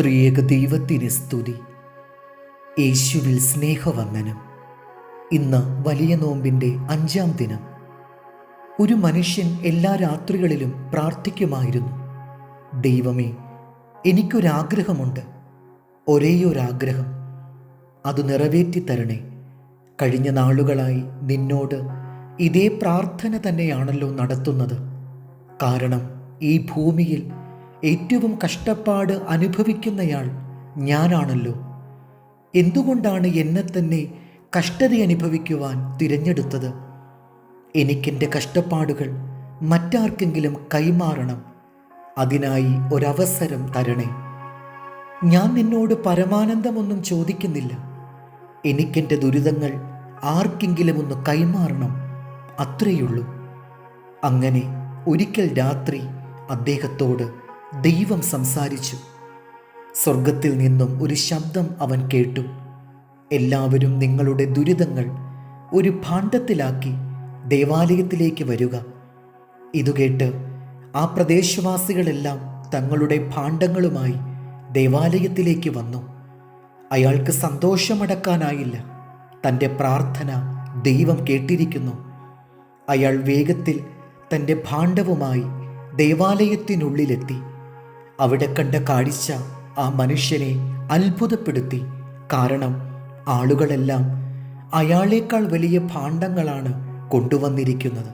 ത്രിയേക ദൈവത്തിന് സ്തുതി. യേശുവിൽ സ്നേഹവന്ദനം. ഇന്ന് വലിയ നോമ്പിന്റെ അഞ്ചാം ദിനം. ഒരു മനുഷ്യൻ എല്ലാ രാത്രികളിലും പ്രാർത്ഥിക്കുമായിരുന്നു. ദൈവമേ എനിക്കൊരാഗ്രഹമുണ്ട്. ഒരേയൊരാഗ്രഹം. അത് നിറവേറ്റി തരണേ. കഴിഞ്ഞ നാളുകളായി നിന്നോട് ഇതേ പ്രാർത്ഥന തന്നെയാണല്ലോ നടത്തുന്നത്. കാരണം ഈ ഭൂമിയിൽ ഏറ്റവും കഷ്ടപ്പാട് അനുഭവിക്കുന്നയാൾ ഞാനാണല്ലോ. എന്തുകൊണ്ടാണ് എന്നെ തന്നെ കഷ്ടത അനുഭവിക്കുവാൻ തിരഞ്ഞെടുത്തത്? എനിക്കെന്റെ കഷ്ടപ്പാടുകൾ മറ്റാർക്കെങ്കിലും കൈമാറണം. അതിനായി ഒരവസരം തരണേ. ഞാൻ നിന്നോട് പരമാനന്ദമൊന്നും ചോദിക്കുന്നില്ല. എനിക്കെന്റെ ദുരിതങ്ങൾ ആർക്കെങ്കിലും ഒന്ന് കൈമാറണം. അത്രയുള്ളൂ. അങ്ങനെ ഒരിക്കൽ രാത്രി അദ്ദേഹത്തോട് ദൈവം സംസാരിച്ചു. സ്വർഗത്തിൽ നിന്നും ഒരു ശബ്ദം അവൻ കേട്ടു. എല്ലാവരും നിങ്ങളുടെ ദുരിതങ്ങൾ ഒരു ഭാണ്ഡത്തിലാക്കി ദേവാലയത്തിലേക്ക് വരിക. ഇതുകേട്ട് ആ പ്രദേശവാസികളെല്ലാം തങ്ങളുടെ ഭാണ്ഡങ്ങളുമായി ദേവാലയത്തിലേക്ക് വന്നു. അയാൾക്ക് സന്തോഷമടക്കാനായില്ല. തന്റെ പ്രാർത്ഥന ദൈവം കേട്ടിരിക്കുന്നു. അയാൾ വേഗത്തിൽ തന്റെ ഭാണ്ഡവുമായി ദേവാലയത്തിനുള്ളിലെത്തി. അവിടെ കണ്ട കാഴ്ച ആ മനുഷ്യനെ അത്ഭുതപ്പെടുത്തി. കാരണം ആളുകളെല്ലാം അയാളേക്കാൾ വലിയ ഭാണ്ഡങ്ങളാണ് കൊണ്ടുവന്നിരിക്കുന്നത്.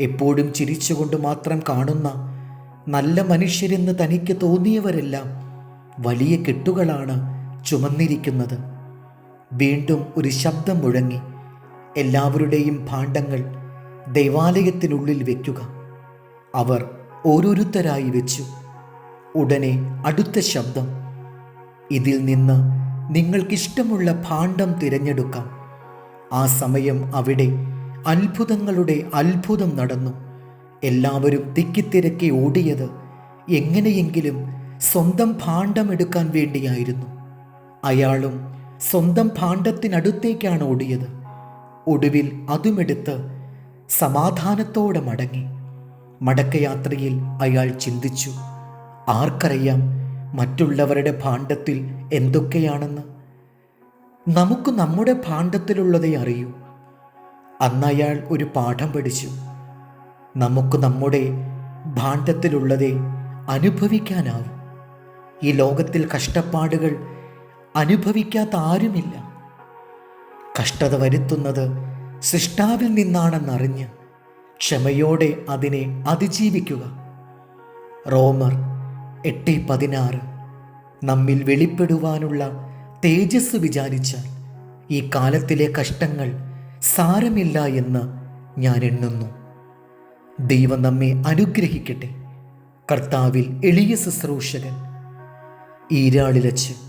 എപ്പോഴും ചിരിച്ചുകൊണ്ട് മാത്രം കാണുന്ന നല്ല മനുഷ്യരെന്ന് തനിക്ക് തോന്നിയവരെല്ലാം വലിയ കെട്ടുകളാണ് ചുമന്നിരിക്കുന്നത്. വീണ്ടും ഒരു ശബ്ദം മുഴങ്ങി. എല്ലാവരുടെയും ഭാണ്ഡങ്ങൾ ദേവാലയത്തിനുള്ളിൽ വയ്ക്കുക അവർ ഓരോരുത്തരായി വെച്ചു. ഉടനെ അടുത്ത ശബ്ദം. ഇതിൽ നിന്ന് നിങ്ങൾക്കിഷ്ടമുള്ള ഭാണ്ഡം തിരഞ്ഞെടുക്കാം. ആ സമയം അവിടെ അത്ഭുതങ്ങളുടെ അത്ഭുതം നടന്നു. എല്ലാവരും തിക്കിത്തിരക്കി ഓടിയത് എങ്ങനെയെങ്കിലും സ്വന്തം ഭാണ്ഡം എടുക്കാൻ വേണ്ടിയായിരുന്നു. അയാളും സ്വന്തം ഭാണ്ഡത്തിനടുത്തേക്കാണ് ഓടിയത്. ഒടുവിൽ അതുമെടുത്ത് സമാധാനത്തോടെ മടങ്ങി. മടക്കയാത്രയിൽ അയാൾ ചിന്തിച്ചു. ആർക്കറിയാം മറ്റുള്ളവരുടെ ഭാണ്ഡത്തിൽ എന്തൊക്കെയാണെന്ന്? നമുക്ക് നമ്മുടെ ഭാണ്ഡത്തിലുള്ളതേ അറിയൂ. അന്ന് അയാൾ ഒരു പാഠം പഠിച്ചു. നമുക്ക് നമ്മുടെ ഭാണ്ഡത്തിലുള്ളതേ അനുഭവിക്കാനാവും. ഈ ലോകത്തിൽ കഷ്ടപ്പാടുകൾ അനുഭവിക്കാത്ത ആരുമില്ല. കഷ്ടത വരുത്തുന്നത് സൃഷ്ടാവിൽ നിന്നാണെന്നറിഞ്ഞ് ക്ഷമയോടെ അതിനെ അതിജീവിക്കുക. റോമർ എട്ട് പതിനാറ്. നമ്മിൽ വെളിപ്പെടുവാനുള്ള തേജസ് വിചാരിച്ചാൽ ഈ കാലത്തിലെ കഷ്ടങ്ങൾ സാരമില്ല എന്ന് ഞാൻ എണ്ണുന്നു. ദൈവം നമ്മെ അനുഗ്രഹിക്കട്ടെ. കർത്താവിൽ എളിയ ശുശ്രൂഷകൻ. ഈരാളിലച്ച്